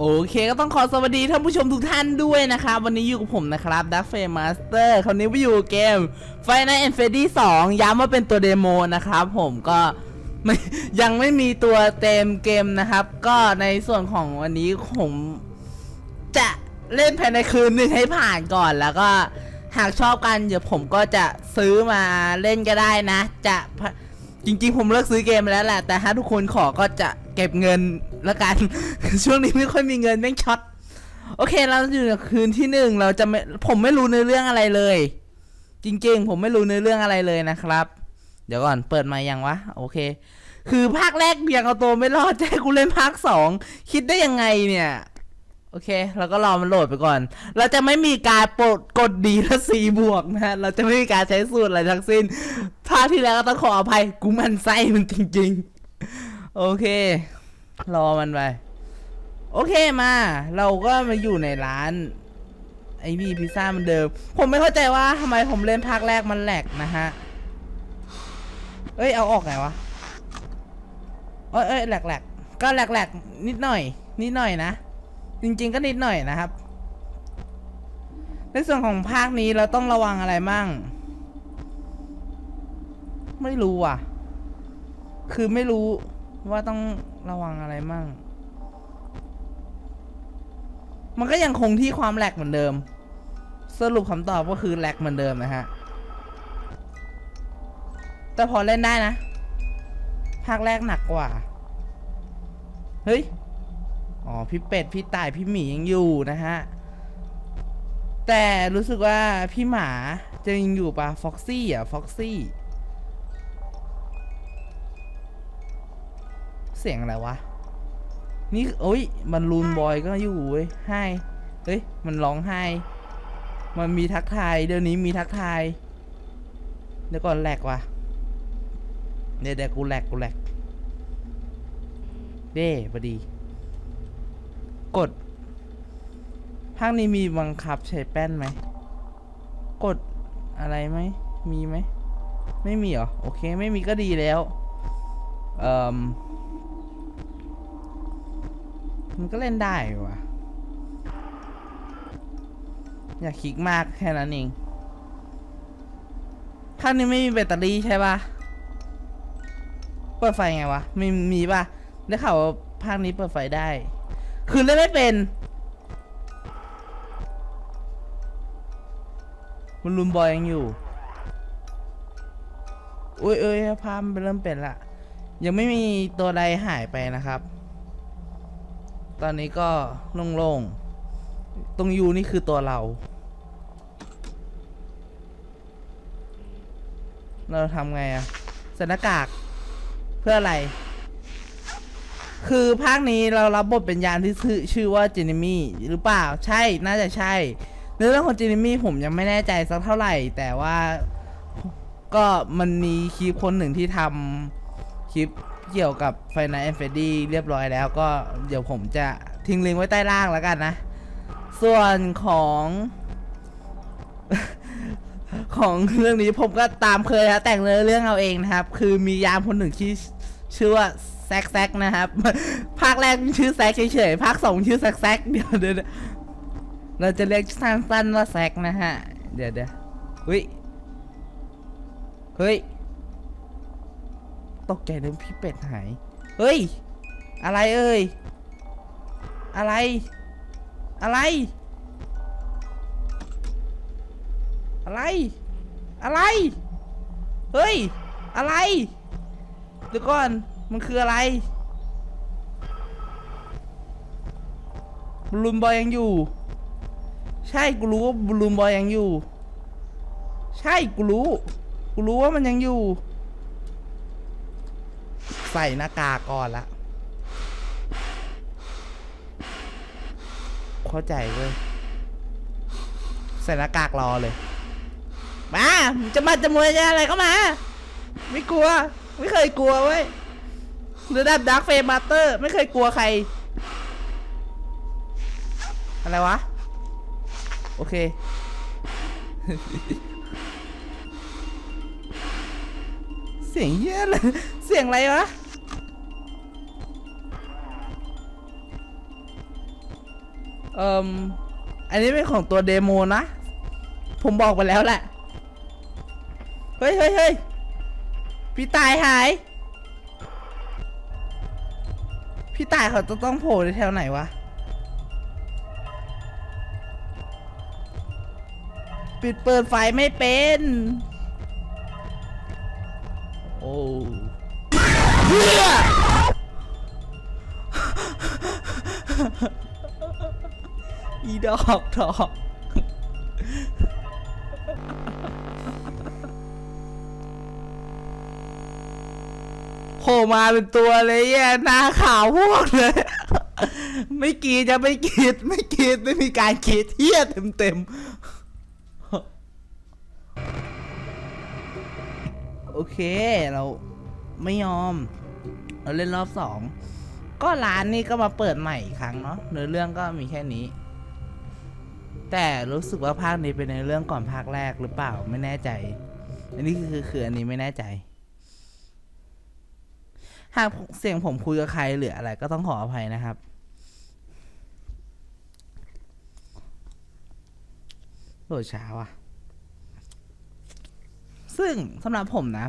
โอเคก็ต้องขอสวัสดีท่านผู้ชมทุกท่านด้วยนะครับ วันนี้อยู่กับผมนะครับดักเฟมาสเตอร์คราวนี้ไปอยู่เกม f i n a l Fantasy 2ย้ำว่าเป็นตัวเดโมนะครับผมก็ไม่ยังไม่มีตัวเต็มเกมนะครับ ก็ในส่วนของวันนี้ผมจะเล่นภายในคืนหนึ่งให้ผ่านก่อนแล้วก็หากชอบกันเดี๋ยวผมก็จะซื้อมาเล่นก็ได้นะ จะจริง ๆ ผมเลิกซื้อเกมแล้วแหละแต่ถ้าทุกคนขอก็จะ เก็บเงินละกัน ช่วงนี้ไม่ค่อยมีเงินแม่งช็อตโอเคเราอยู่ในคืนที่หนึ่งเราจะไม่ผมไม่รู้ในเรื่องอะไรเลย จริง ๆ ผมไม่รู้ในเรื่องอะไรเลยนะครับ เดี๋ยวก่อนเปิดมายังวะโอเค คือภาคแรกเบียงเอาตัวไม่รอดจะให้กูเล่นภาคสองคิดได้ยังไงเนี่ยโอเคเราก็รอมันโหลดไปก่อน เราจะไม่มีการปลดกดดีและสีบวกนะฮะเราจะไม่มีการใช้สูตรอะไรทั้งสิ้นภาคที่แล้วก็ต้องขออภัยกูมันไส้มันจริง ๆ โอเค รอมันไป โอเคมา เราก็มาอยู่ในร้าน ไอพี่พิซซ่ามันเดิม ผมไม่เข้าใจว่าทำไมผมเล่นภาคแรกมันแหลกนะฮะ เอ้ยเอาออกไงวะ เอ้ยเอ้ยแหลกแหลกก็แหลกแหลกนิดหน่อย นิดหน่อยนะ จริง ๆ ก็นิดหน่อยนะครับ ในส่วนของภาคนี้เราต้องระวังอะไรมั่ง ไม่รู้อะ คือไม่รู้ว่าต้อง ระวังอะไรมั่ง มันก็ยังคงที่ความแหลกเหมือนเดิม สรุปคำตอบก็คือแหลกเหมือนเดิมนะฮะ แต่พอเล่นได้นะ ภาคแรกหนักกว่า เฮ้ย อ๋อ พี่เป็ด พี่ต่าย พี่หมียังอยู่นะฮะ แต่รู้สึกว่าพี่หมาจะยังอยู่ปะฟ็อกซี่อะฟ็อกซี่ สียงอะไรวะ นี่โอ้ยมันรูนบอยก็อยู่เว้ยไห้เฮ้ย มันร้องไห้ มันมีทักทาย เดี๋ยวนี้มีทักทาย เดี๋ยวก่อนแหลกว่ะเดี๋ยวเดี๋ยวกูแหลกกูแหลกเด้พอดี กด ภาคนี้มีบังคับใช้แป้นไหม กดอะไรไหม มีไหม ไม่มีเหรอ โอเค ไม่มีก็ดีแล้ว เอ่อ มันก็เล่นได้ว่ะ อย่าคลิกมากแค่นั้นเองภาคนี้ไม่มีแบตเตอรี่ใช่ปะเปิดไฟไงวะมีมีปะได้ข่าวว่าภาคนี้เปิดไฟได้ คือเล่นไม่เป็นมันลุมบอยยังอยู่อุ้ยเอ้ยภาพมันเริ่มเป็นละ ยังไม่มีตัวใดหายไปนะครับ ตอนนี้ก็โล่งๆ ตรงยูนี่คือตัวเรา เราทำไงอะใส่หน้ากากเพื่ออะไร คือภาคนี้เรารับบทเป็นยานที่ชื่อชื่อว่าเจนิมี่หรือเปล่า ใช่ น่าจะใช่ในเรื่องของเจนิมี่ผมยังไม่แน่ใจสักเท่าไหร่ แต่ว่าก็มันมีคลิปคนหนึ่งที่ทำคลิป เกี่ยวกับ Final f a n t a s y เรียบร้อยแล้วก็เดี๋ยวผมจะทิ้งลิงก์ไว้ใต้ล่างแล้วกันนะ ส่วนของ ของเรื่องนี้ผมก็ตามเคยนะแต่งเนื้อเรื่องเอาเองนะครับ คือมียามคนหนึ่งที่ชื่อว่าแซกแซกนะครับ ภาคแรกชื่อแซกเฉยๆภาคสองชื่อแซกแซกเดี๋ยวเดี๋ยวเราจะเรียกสั้นๆว่าแซกนะฮะ เดี๋ยวเดี๋ยวเฮ้ยเฮ้ย ตกใจเลยพี่เป็ดหาย เฮ้ย อะไรเอ่ย อะไร อะไร อะไร อะไร เฮ้ย อะไรเดี๋ยวก่อน มันคืออะไรบอลลูนบอยยังอยู่ ใช่กูรู้ว่าบอลลูนบอยยังอยู่ ใช่กูรู้ กูรู้ว่ามันยังอยู่ ใส่หน้ากากก่อนละเข้าใจเว้ยใส่หน้ากากรอเลย มาจะมาจะมวยจะอะไรก็มา ไม่กลัว ไม่เคยกลัวเว้ยระดับดักเฟมาเตอร์ ไม่เคยกลัวใคร อะไรวะ โอเค เสียงเยี่ยเลย เสียงอะไรวะ เอ่มอันนี้เป็นของตัวเดโมนะ ผมบอกไปแล้วแหละ เฮ้ยเฮ้ยเฮ้ยพี่ตายหาย พี่ตายเขาจะต้องโผล่ในแถวไหนวะ ปิดเปิดไฟไม่เป็น โอ้ เพื่ออีดอกดอกโผล่มาเป็นตัวเลยแย่หน้าขาวพวกเลย ไม่กรีดจะไม่กรีดไม่กรีดไม่มีการกรีดเทียเต็มเต็มโอเคเรา ไม่ยอมเราเล่นรอบสองก็ร้านนี้ก็มาเปิดใหม่อีกครั้งเนาะเนื้อเรื่องก็มีแค่นี้ แต่รู้สึกว่าภาคนี้เป็นในเรื่องก่อนภาคแรกหรือเปล่าไม่แน่ใจ อันนี้คือคืออันนี้ไม่แน่ใจ หากเสียงผมคุยกับใครหรืออะไรก็ต้องขออภัยนะครับโหลดช้าว่ะ ซึ่งสำหรับผมนะ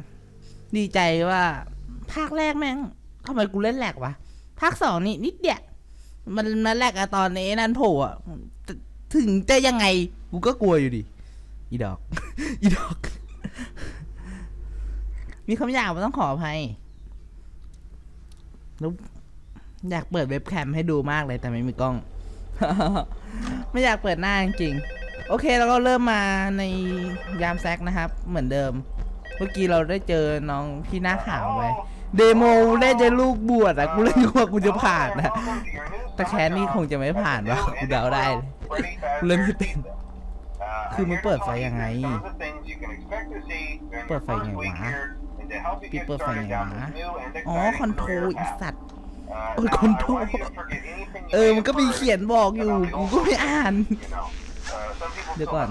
ดีใจว่า ภาคแรกแม่งทำไมกูเล่นแหลกวะ ภาคสองนี่นิดเดียวมันมาแหลกอะตอนนี้นั่นโผล่อะถึงจะยังไง กูก็กลัวอยู่ดิ อีดอก อีดอก มีคำหยาบมันต้องขออภัยแล้วอยากเปิดเว็บแคมให้ดูมากเลยแต่ไม่มีกล้อง ไม่อยากเปิดหน้าจริง โอเคเราก็เริ่มมาในยามแซกนะครับ เหมือนเดิม เมื่อกี้เราได้เจอน้องพี่หน้าขาวไปเดโมได้เจอลูกบวชอะกูเลยกลัวกูจะผ่านนะแต่แคนนี่คงจะไม่ผ่านวะกูเดาได้เลยกูเล่นไม่เป็นคือมันเปิดไฟยังไง เปิดไฟยังไงวะพี่เปิดไฟยังไงวะอ๋อคอนโทรลอีสัตว์โอ้ยคอนโทรลเออมันก็มีเขียนบอกอยู่กูก็ไม่อ่าน เดี๋ยวก่อน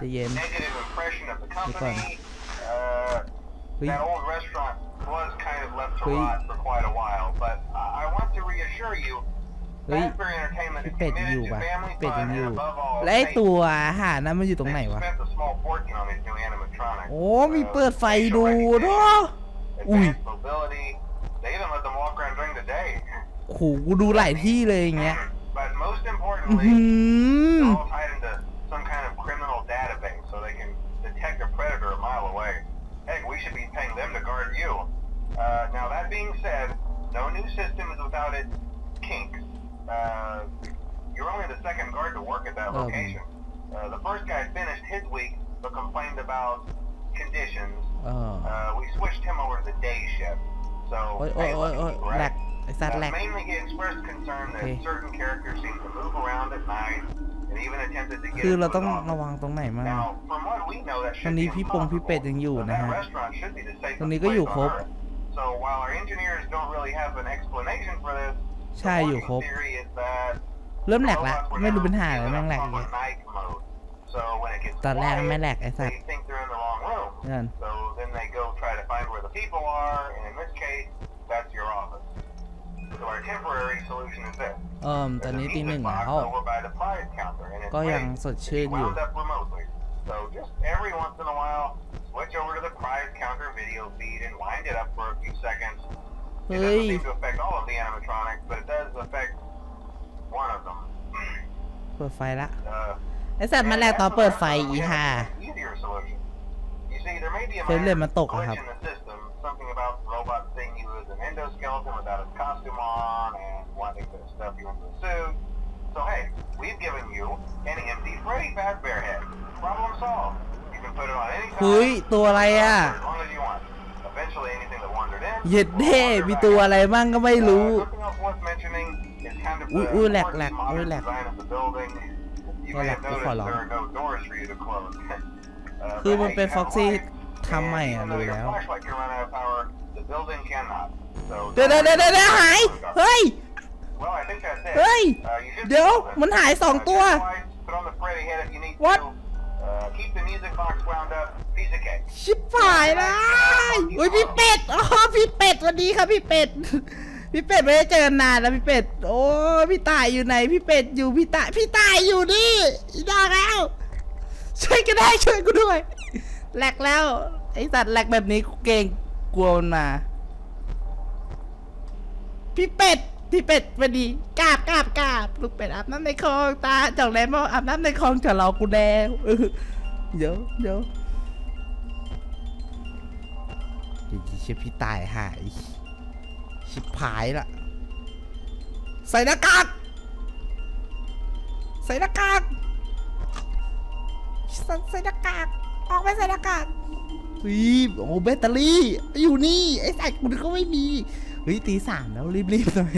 จะเย็น เดี๋ยวก่อน ฮ้ย That old restaurant was kind of left to Hui. rot for quite a while, but I I want to reassure you, เฮ้ย Fazbear Entertainment พี่ is เป็ดยังอยู่ committed ปะ to family เป็ดยัง fun อยู่ and above all, และไอ safety. ตัวอาหารนั้นมันอยู่ตรงไหน They've วะ spent a small fortune on these new animatronics. โอ้ มี Uh, เปิดไฟ facial ดู recognition, ด้วย Ui. advanced mobility. They even let them walk around during the day. โอ้โหกูดูหลายที่เลยอย่างเงี้ย But most อื้อหื importantly, อ they're all tied into some kind of criminal database so they can detect a predator a mile away. Heck, we should be paying them to guard you. Uh, now that being said, no new system is without its kinks. Uh, you're only the second guard to work at that Um. location. Uh, the first guy finished his week but complained about conditions. เออ Uh, we switched him over to the day shift. So, โอ้ยโอ้ย hey, โอ้ย lucky โอ้ย you, แหล right? กไอสัตว์ Uh, แหลก mainly he expressed concern that Okay. certain characters seem to move around at night and even attempted to get คือเรา into ต้อง his office. ระวังตรงไหนมั่ง Now, from what we know, that ต should อน be นี้พี่ปงพี่เป็ด impossible. ยังอยู่ Uh, นะ that ฮะ restaurant should be the ตรง safest นี้ก็อยู่ place คร on บ Earth. So while our engineers don't really have an explanation for this, ใช่ the อยู่ working ครบ theory is that เริ่มแหลกละ robots were ไม่รู้ now เป็นหาอะไร given แม่ง a แหลกอย่าง proper เงี้ย night mode. So when it gets ตอนแรก quiet, ไม่แหลกไอสัต they ว์ think they're in the wrong room. เงิน So then they go try to find where the people are, and in this case, that's your office. So our temporary solution is this. เอ่มตอน There's นี้ a ตีหนึ่ง music แล้ box ว over by the prize counter, and it's ก็ยัง rigged สด to be ชื่นอยู่ wound up remotely. So just every once in a while, switch over to the prize counter video feed and wind it up for a up. Few seconds. It เฮ้ย doesn't seem to affect all of the animatronics, but it does affect one of them. เปิดไฟละ Uh, ไอสัตว์มันแหลกตอนเปิดไฟอีห่า easier solution. You see, there may be a เฟรมเรท minor มันตกอะครับ glitch in the system, something about the robot seeing you as an endoskeleton without his costume on and wanting to stuff you into a suit. So hey, we've given you an empty Freddy Fazbear head. Problem solved. You can put it on any เฮ้ย time, ตัวอะไรอะ as เย็ด will เท่ wander มี back ตัว out. อะไรมั่งก็ไม่รู้ Uh, something else worth mentioning is kind of Ui, the ui, lạc, quirky lạc, modern ui, lạc. design of the building. You Ui, may lạc, have tôi noticed khỏi there lòng. are no doors for you to close. Uh, คือ but มัน hey, เป็น you have Foxy a light, ทำใหม่ and อะ even ดู though your แล้ว flashlight can run out of power, the building cannot. So เดี๋ยวเดี๋ยวเดี๋ยวเดี๋ยวหาย เฮ้ย Well, I think that's it. เฮ้ย Uh, you should เดี๋ยว be able to- มันหายสอง Uh, ตัว check twice, put on the Freddy head if you need What? ชิบหายแล้วเฮ้ยพี่เป็ดอ๋อพี่เป็ดสวันดีครับพี่เป็ด พี่เป็ดไม่ได้เจอกันนานแล้วพี่เป็ด โอ้พี่ตายอยู่ไหนพี่เป็ดอยู่พี่ตายพี่ตายอยู่นี่อีดอกแล้ว ช่วยก็ได้ช่วยกูด้วยแหลกแล้วไอ้สัตว์แหลกแบบนี้กูเกรงกลัวมันมาพี่เป็ดพี่เป็ดพอดีกราบกราบกราบลูกเป็ดอาบน้ำในคลองตาจ่องแลมบอกอาบน้ำในคลองจะรอกูแดงเออเดี๋ยวเดี๋ยว ดี๋ยวเชี่ยพี่ตายหาย ชิบหายละ ใส่หน้ากาก ใส่หน้ากากใส่หน้ากาก ออกไปใส่หน้ากากเฮ้ยโอ้แบตเตอรี่ อยู่นี่ ไอ้สัตว์กูนึกก็ไม่มีเฮ้ยตีสามแล้วรีบๆหน่อย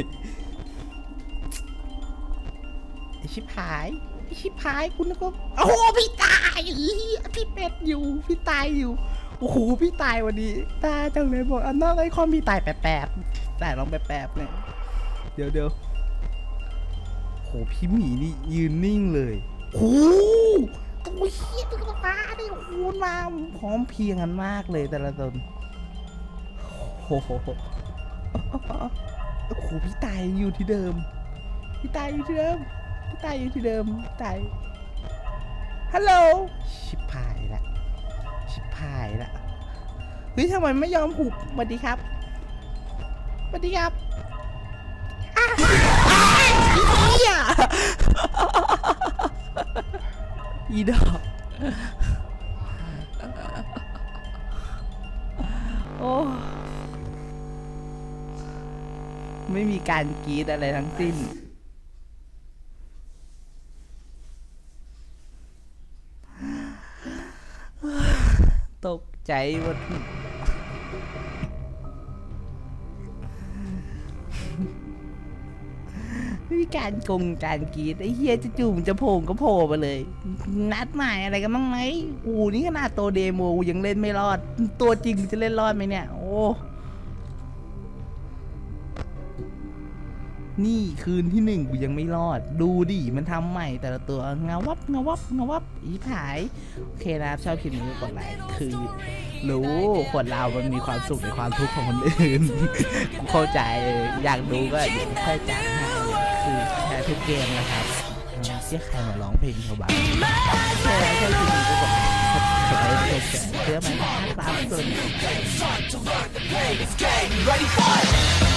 ไอชิบหายไอชิบหายคุณกว่าโอ้โหพี่ตายพี่เป็ดอยู่ พี่ตายอยู่ อ้โหพี่ตายวันนี้ ตายจังเลยบอกอันนั้นไอคอมพี่ตายแปบๆแต่ลองแปบๆเนี่ยเดี๋ยวเดี๋ยวโหพี่หมีนี่ยืนนิ่งเลยโอ้โหตัวเฮียตัวฟ้าดิโอ้โหมาพร้อมเพียงกันมากเลยแต่ละตนโอ้โหโอ้โหพี่ตายอยู่ที่เดิม พี่ตายอยู่ที่เดิม พี่ตายอยู่ที่เดิมตายฮัลโหล ชิบหายละายละเฮ้ยทำไมไม่ยอมหุบสวัสดีครับสวัสดีครับอ้าวอ้าวอีเหี้ยอีดอกโอ้ไม่มีการกรีดอะไรทั้งสิ้น ตก ใจหมดไม่มีการกงการกรีดไอ้เฮียจะจู่มันจะโผล่ก็โผล่มาเลย นัดหมายอะไรกันบ้างไหมอูนี่ขนาดตัวเดโมยังเล่นไม่รอด ตัวจริงจะเล่นรอดไหมเนี่ย โอ้ นี่คืนที่หนึ่งกูยังไม่รอด ดูดิมันทำใหม่แต่ละตัวเงาวับเงาวับเงาวับอีผาย โอเคนะครับชอบคลิปนี้กดไลค์คือ รู้คนเรามันมีความสุขในความทุกข์ของคนอื่น กูเข้าใจอยากดูก็เดี๋ยวค่อยจัดให้คือแค่ทุกเกมนะครับเสียใครมาร้องเพลงเขาบ้างแค่ชอบคลิปนี้ก็กดไลค์เพื่อไม่ให้าดสวัส